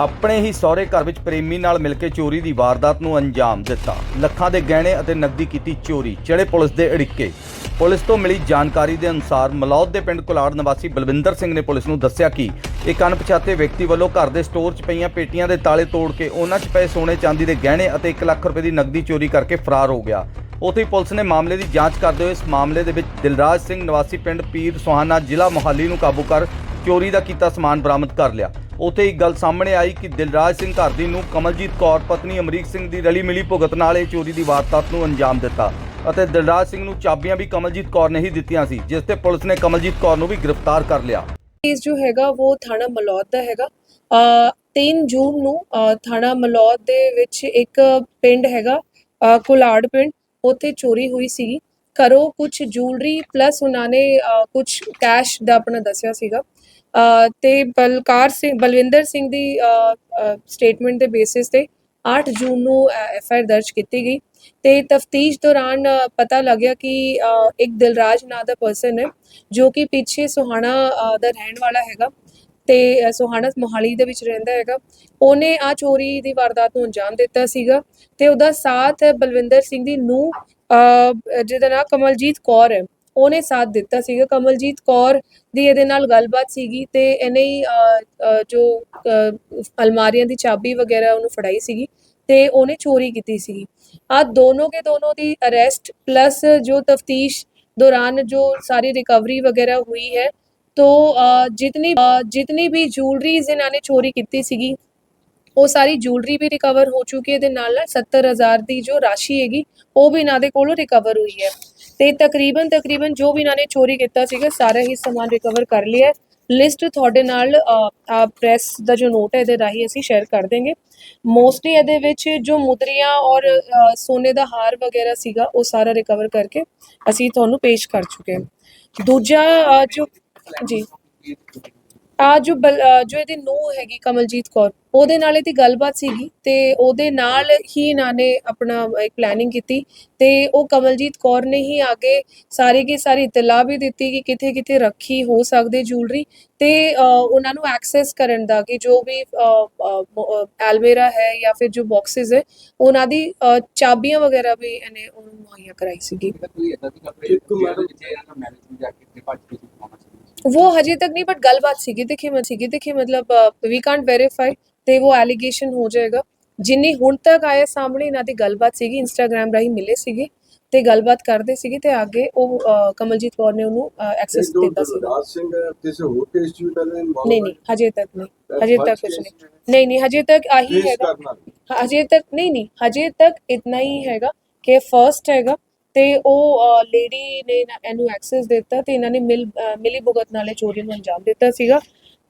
ਆਪਣੇ ਹੀ ਸਹੁਰੇ ਘਰ ਵਿੱਚ ਪ੍ਰੇਮੀ ਨਾਲ ਮਿਲ ਕੇ ਚੋਰੀ ਦੀ ਵਾਰਦਾਤ ਨੂੰ ਅੰਜਾਮ ਦਿੱਤਾ। ਲੱਖਾਂ ਦੇ ਗਹਿਣੇ ਅਤੇ ਨਕਦੀ ਕੀਤੀ ਚੋਰੀ ਚੜੇ ਪੁਲਿਸ ਦੇ ਅੜਿੱਕੇ। ਪੁਲਿਸ ਤੋਂ ਮਿਲੀ ਜਾਣਕਾਰੀ ਦੇ ਅਨੁਸਾਰ ਮਲੌਦ ਦੇ ਪਿੰਡ ਕੁਲਾੜ ਨਿਵਾਸੀ ਬਲਵਿੰਦਰ ਸਿੰਘ ਨੇ ਪੁਲਿਸ ਨੂੰ ਦੱਸਿਆ ਕਿ ਇੱਕ ਅਣਪਛਾਤੇ ਵਿਅਕਤੀ ਵੱਲੋਂ ਘਰ ਦੇ ਸਟੋਰ 'ਚ ਪਈਆਂ ਪੇਟੀਆਂ ਦੇ ਤਾਲੇ ਤੋੜ ਕੇ ਉਹਨਾਂ 'ਚ ਪਏ ਸੋਨੇ ਚਾਂਦੀ ਦੇ ਗਹਿਣੇ ਅਤੇ 1 ਲੱਖ ਰੁਪਏ ਦੀ ਨਕਦੀ ਚੋਰੀ ਕਰਕੇ ਫਰਾਰ ਹੋ ਗਿਆ। ਉੱਥੇ ਹੀ ਪੁਲਿਸ ਨੇ ਮਾਮਲੇ ਦੀ ਜਾਂਚ ਕਰਦੇ ਹੋਏ ਇਸ ਮਾਮਲੇ ਦੇ ਵਿੱਚ ਦਿਲਰਾਜ ਸਿੰਘ ਨਿਵਾਸੀ ਪਿੰਡ ਪੀਰ ਸੁਹਾਨਾ ਜ਼ਿਲ੍ਹਾ ਮੋਹਾਲੀ ਨੂੰ ਕਾਬੂ ਕਰ ਚੋਰੀ ਦਾ ਕੀਤਾ ਸਮਾਨ ਬਰਾਮਦ ਕਰ ਲਿਆ। ਉੱਥੇ ਹੀ ਗੱਲ ਸਾਹਮਣੇ ਆਈ ਕਿ ਦਿਲਰਾਜ ਸਿੰਘ ਘਰ ਦੀ ਨੂੰ ਕਮਲਜੀਤ ਕੌਰ, ਪਤਨੀ ਅਮਰੀਕ ਸਿੰਘ ਦੀ ਰਲੀ ਮਿਲੀ ਭੁਗਤ ਨਾਲ ਇਹ ਚੋਰੀ ਦੀ ਵਾਰਦਾਤ ਨੂੰ ਅੰਜਾਮ ਦਿੱਤਾ ਅਤੇ ਦਿਲਰਾਜ ਸਿੰਘ ਨੂੰ ਚਾਬੀਆਂ ਵੀ ਕਮਲਜੀਤ ਕੌਰ ਨੇ ਹੀ ਦਿੱਤੀਆਂ ਸੀ, ਜਿਸ ਤੇ ਪੁਲਿਸ ਨੇ ਕਮਲਜੀਤ ਕੌਰ ਨੂੰ ਵੀ ਗ੍ਰਿਫਤਾਰ ਕਰ ਲਿਆ। ਕੇਸ ਜੋ ਹੈਗਾ ਉਹ ਥਾਣਾ ਮਲੌਦ ਦਾ ਹੈਗਾ। ਅ 3 ਜੂਨ ਨੂੰ ਥਾਣਾ ਮਲੌਦ ਦੇ ਵਿੱਚ ਇੱਕ ਪਿੰਡ ਹੈਗਾ ਕੁਲਾੜ ਪਿੰਡ, ਉੱਥੇ ਚੋਰੀ ਹੋਈ ਸੀ ਘਰੋਂ ਕੁਝ ਜੂਲਰੀ ਪਲੱਸ ਉਹਨਾਂ ਨੇ ਕੁਝ ਕੈਸ਼ ਦਾ ਆਪਣਾ ਦੱਸਿਆ ਸੀਗਾ। ਤੇ ਬਲਕਾਰ ਸਿੰਘ ਬਲਵਿੰਦਰ ਸਿੰਘ ਦੀ ਸਟੇਟਮੈਂਟ ਦੇ ਬੇਸਿਸ ਤੇ 8 ਜੂਨ ਨੂੰ ਐਫ ਦਰਜ ਕੀਤੀ ਗਈ। ਤੇ ਤਫਤੀਸ਼ ਦੌਰਾਨ ਪਤਾ ਲੱਗਿਆ ਕਿ ਇੱਕ ਦਿਲਰਾਜ ਨਾਂ ਦਾ ਪਰਸਨ ਹੈ ਜੋ ਕਿ ਪਿੱਛੇ ਸੁਹਾਣਾ ਦਾ ਰਹਿਣ ਵਾਲਾ ਹੈਗਾ। ਤੇ ਅ, ਸੁਹਾਣਾ ਮੋਹਾਲੀ ਦੇ ਵਿੱਚ ਰਹਿੰਦਾ ਹੈਗਾ। ਉਹਨੇ ਆ ਚੋਰੀ ਦੀ ਵਾਰਦਾਤ ਨੂੰ ਅੰਜਾਮ ਦਿੱਤਾ ਸੀਗਾ। ਤੇ ਉਹਦਾ ਸਾਥ ਬਲਵਿੰਦਰ ਸਿੰਘ ਦੀ ਨੂੰ ਜਿਹਦਾ ਨਾਮ ਕਮਲਜੀਤ ਕੌਰ ਹੈ ਉਹਨੇ ਸਾਥ ਦਿੱਤਾ ਸੀਗਾ ਕਮਲਜੀਤ ਕੌਰ ਦੀ ਇਹਦੇ ਨਾਲ ਗੱਲਬਾਤ ਸੀਗੀ ਤੇ ਇਹਨੇ ਹੀ ਅ, ਅ, ਜੋ ਅ, ਅਲਮਾਰੀਆਂ ਦੀ ਚਾਬੀ ਵਗੈਰਾ ਉਹਨੂੰ ਫੜਾਈ ਸੀਗੀ ਤੇ ਉਹਨੇ ਚੋਰੀ ਕੀਤੀ ਸੀਗੀ ਆ ਦੋਨੋਂ ਕੇ ਦੋਨੋਂ ਦੀ ਅਰੈਸਟ ਪਲੱਸ ਜੋ ਤਫਤੀਸ਼ दौरान जो सारी रिकवरी वगैरह हुई है तो अ, जितनी अ, जितनी भी ज्वेलरीज इन्होंने चोरी ਕੀਤੀ ਸੀਗੀ ਉਹ ਸਾਰੀ ਜੁਐਲਰੀ ਵੀ ਰਿਕਵਰ ਹੋ ਚੁੱਕੀ ਹੈ ਦੇ ਨਾਲ ਨਾਲ 70000 ਦੀ ਜੋ ਰਾਸ਼ੀ ਹੈਗੀ, ਉਹ ਵੀ ਇਹਨਾਂ ਦੇ ਕੋਲੋਂ ਰਿਕਵਰ ਹੋਈ ਹੈ। ਤੇ ਤਕਰੀਬਨ ਤਕਰੀਬਨ ਜੋ ਵੀ ਇਹਨਾਂ ਨੇ ਚੋਰੀ ਕੀਤਾ ਸੀਗਾ, ਸਾਰਾ ਹੀ ਸਮਾਨ ਰਿਕਵਰ ਕਰ ਲਿਆ ਲਿਸਟ ਤੁਹਾਡੇ ਨਾਲ ਆ ਪ੍ਰੈਸ ਦਾ ਜੋ ਨੋਟ ਹੈ, ਇਹਦੇ ਰਾਹੀਂ ਅਸੀਂ ਸ਼ੇਅਰ ਕਰ ਦੇਂਗੇ ਮੋਸਟਲੀ ਇਹਦੇ ਵਿੱਚ ਜੋ ਮੁਦਰੀਆਂ ਔਰ ਸੋਨੇ ਦਾ ਹਾਰ ਵਗੈਰਾ ਸੀਗਾ, ਉਹ ਸਾਰਾ ਰਿਕਵਰ ਕਰਕੇ ਅਸੀਂ ਤੁਹਾਨੂੰ ਪੇਸ਼ ਕਰ ਚੁੱਕੇ ਹਾਂ। ਦੂਜਾ ਜੋ ਜੀ। ਆ ਜੋ ਜੋ ਇਹਦੀ ਨੂੰਹ ਹੈਗੀ ਕਮਲਜੀਤ ਕੌਰ ਉਹਦੇ ਨਾਲ ਇਹਦੀ ਗੱਲਬਾਤ ਸੀਗੀ ਤੇ ਉਹਦੇ ਨਾਲ ਹੀ ਇਹਨਾਂ ਨੇ ਆਪਣਾ ਇੱਕ ਪਲੈਨਿੰਗ ਕੀਤੀ ਤੇ ਉਹ ਕਮਲਜੀਤ ਕੌਰ ਨੇ ਹੀ ਆਗੇ ਸਾਰੀ ਕੀ ਸਾਰੀ ਇਤਲਾ ਵੀ ਦਿੱਤੀ ਕਿ ਕਿੱਥੇ ਕਿੱਥੇ ਰੱਖੀ ਹੋ ਸਕਦੀ ਜੁਐਲਰੀ ਤੇ ਉਹਨਾਂ ਨੂੰ ਐਕਸੈਸ ਕਰਨ ਦਾ ਕਿ ਜੋ ਵੀ ਐਲਮੇਰਾ ਹੈ ਜਾਂ ਫਿਰ ਜੋ ਬਾਕਸਸ ਹੈ ਉਹਨਾਂ ਦੀ ਚਾਬੀਆਂ ਵਗੈਰਾ ਵੀ ਇਹਨੇ ਉਹਨੂੰ ਮੁਹੱਈਆ ਕਰਾਈ ਸੀਗੀ। ਕੋਈ ਇਦਾਂ ਦੀ ਕੱਪੜੇ ਜਿੱਥੇ ਇਹਨਾਂ ਦਾ ਮੈਰਿਜ ਨੂੰ ਜਾ ਕੇ ਤੇ ਭੱਜ ਕੇ ਦਿਖਾਉਣਾ ਚਾਹੀਦਾ वो हजे तक नहीं बट गलबात सीगी देखिए मत सीगी देखिए मतलब वी ਕਾਂਟ ਵੈਰੀਫਾਈ ਤੇ ਉਹ ਐਲੀਗੇਸ਼ਨ ਹੋ ਜਾਏਗਾ ਜਿੰਨੀ ਹੁਣ ਤੱਕ ਆਇਆ ਸਾਹਮਣੇ ਇਹਨਾਂ ਦੀ ਗੱਲਬਾਤ ਸੀਗੀ ਇੰਸਟਾਗ੍ਰam ਰਾਹੀਂ ਮਿਲੇ ਸੀਗੇ ਤੇ ਗੱਲਬਾਤ ਕਰਦੇ ਸੀਗੇ ਤੇ ਅੱਗੇ ਉਹ ਅ, ਕਮਲਜੀਤ ਕੌਰ ਨੇ ਉਹਨੂੰ ਐਕਸੈਸ ਦਿੱਤਾ ਸੀ ਰਾਜ ਸਿੰਘ ਕਿਸੇ ਹੋਰ ਕੇਸ ਚ ਵੀ ਪਹਿਲੇ ਇਨਵੋਲਵ ਨਹੀਂ ਨਹੀਂ ਹਜੇ ਤੱਕ ਨਹੀਂ ਹਜੇ ਤੱਕ ਕੁਝ ਨਹੀਂ ਨਹੀਂ ਨਹੀਂ ਹਜੇ ਤੱਕ ਆਹੀ ਹੈਗਾ ਹਜੇ ਤੱਕ ਨਹੀਂ ਨਹੀਂ ਹਜੇ ਤੱਕ ਇਤਨਾ ਹੀ ਹੈਗਾ ਕਿ ਫਰਸਟ ਹੈਗਾ ਤੇ ਉਹ ਲੇਡੀ ਨੇ ਇਹਨੂੰ ਐਕਸੈਸ ਦਿੱਤਾ ਤੇ ਇਹਨਾਂ ਨੇ ਮਿਲ ਮਿਲੀ ਭੁਗਤ ਨਾਲੇ ਚੋਰੀ ਨੂੰ ਅੰਜਾਮ ਦਿੱਤਾ ਸੀਗਾ।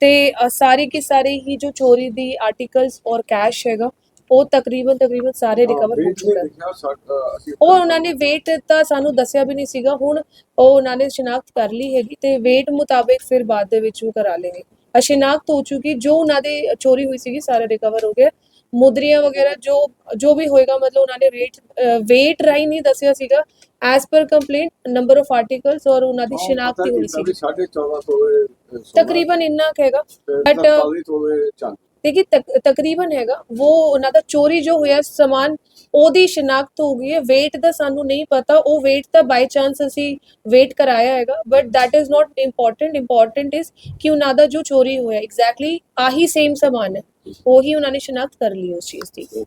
ਤੇ ਸਾਰੇ ਕੇ ਸਾਰੇ ਹੀ ਜੋ ਚੋਰੀ ਦੀ ਆਰਟੀਕਲਸ ਔਰ ਕੈਸ਼ ਹੈਗਾ ਉਹ ਤਕਰੀਬਨ ਤਕਰੀਬਨ ਸਾਰੇ ਰਿਕਵਰ ਹੋ ਚੁੱਕਾ ਉਹ ਉਹਨਾਂ ਨੇ weight ਤਾਂ ਸਾਨੂੰ ਦੱਸਿਆ ਵੀ ਨਹੀਂ ਸੀਗਾ ਹੁਣ ਉਹ ਉਹਨਾਂ ਨੇ ਸ਼ਨਾਖਤ ਕਰ ਲਈ ਹੈਗੀ ਤੇ weight ਮੁਤਾਬਿਕ ਫਿਰ ਬਾਅਦ ਦੇ ਵਿੱਚ ਉਹ ਕਰਾ ਲੈਣਗੇ ਅ, ਸ਼ਨਾਖਤ ਹੋ ਚੁੱਕੀ ਜੋ ਉਹਨਾਂ ਦੇ ਚੋਰੀ ਹੋਈ ਸੀਗੀ ਸਾਰਾ ਰਿਕਵਰ ਹੋ ਗਿਆ। ਮੁਦਰੀਆਂ ਵਗੈਰਾ ਜੋ ਜੋ ਵੀ ਹੋਏਗਾ ਮਤਲਬ ਉਹਨਾਂ ਨੇ weight weight ਰਾਈ ਨਹੀਂ ਦੱਸਿਆ ਸੀਗਾ। As per complaint number of articles ਔਰ ਉਹਨਾਂ ਦੀ ਸ਼ਨਾਖਤ ਹੀ ਹੋਣੀ ਸੀ 14.5 ਤੋਲੇ ਤਕਰੀਬਨ ਇੰਨਾ ਹੈਗਾ but, 45 ਤੋਲੇ ਚਾਂਦੀ ਦੇਖੀ ਤਕ- ਤਕਰੀਬਨ ਹੈਗਾ ਉਹ ਉਹਨਾਂ ਦਾ ਚੋਰੀ ਜੋ ਹੋਇਆ ਸਮਾਨ ਉਹਦੀ ਸ਼ਨਾਖਤ ਹੋ ਗਈ ਹੈ। Weight ਦਾ ਸਾਨੂੰ ਨਹੀਂ ਪਤਾ ਉਹ weight ਤਾਂ ਬਾਈ ਚਾਂਸ ਅਸੀਂ weight ਕਰਾਇਆ ਹੈਗਾ but that is not important. Important is ਕਿ ਉਹਨਾਂ ਦਾ ਜੋ ਚੋਰੀ ਹੋਇਆ ਐਗਜ਼ੈਕਟਲੀ ਆਹੀ ਸੇਮ ਸਮਾਨ ਹੈ। ਉਹੀ ਉਹਨਾਂ ਨੇ ਸ਼ਨਾਖਤ ਕਰ ਲਈ ਉਸ ਚੀਜ਼ ਦੀ।